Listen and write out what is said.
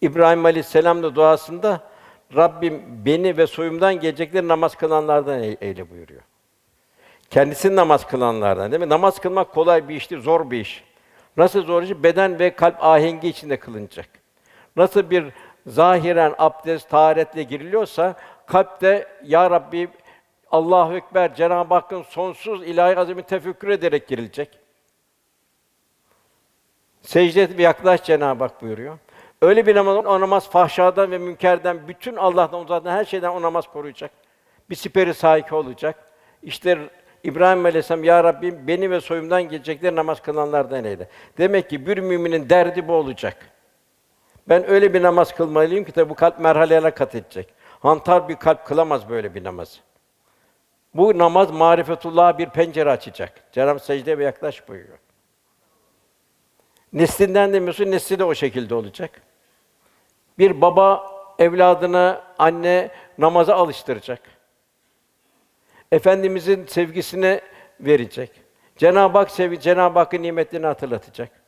İbrahim Aleyhisselam da duasında Rabbim beni ve soyumdan gelecekleri namaz kılanlardan ey- eyle buyuruyor. Kendisi namaz kılanlardan değil mi? Namaz kılmak kolay bir iştir, zor bir iş. Nasıl zor iş? Beden ve kalp ahengi içinde kılınacak. Nasıl bir zahiren abdest, taharetle giriliyorsa kalpte ya Rabbi Allahu ekber Cenab-ı Hakk'ın sonsuz ilahi azami tefekkür ederek girilecek. Secde ve yaklaş Cenab-ı Hak buyuruyor. Öyle bir namaz, o namaz fahşadan ve münkerden, bütün Allah'tan uzadan her şeyden o namaz koruyacak. Bir siperi sahibi olacak. İşte İbrahim Aleyhisselam, Ya Rabbim beni ve soyumdan gelecekleri namaz kılanlardan eyle. Demek ki bir müminin derdi bu olacak. Ben öyle bir namaz kılmalıyım ki tabi bu kalp merhalelerine kat edecek. Hantar bir kalp kılamaz böyle bir namaz. Bu namaz marifetullah'a bir pencere açacak. Cenab-ı ve yaklaş buyuruyor. Neslinden demiyorsun, nesli de o şekilde olacak. Bir baba evladına, anne namaza alıştıracak. Efendimizin sevgisine verecek. Cenab-ı Hak sevi, Cenab-ı Hakk'ın nimetlerini hatırlatacak.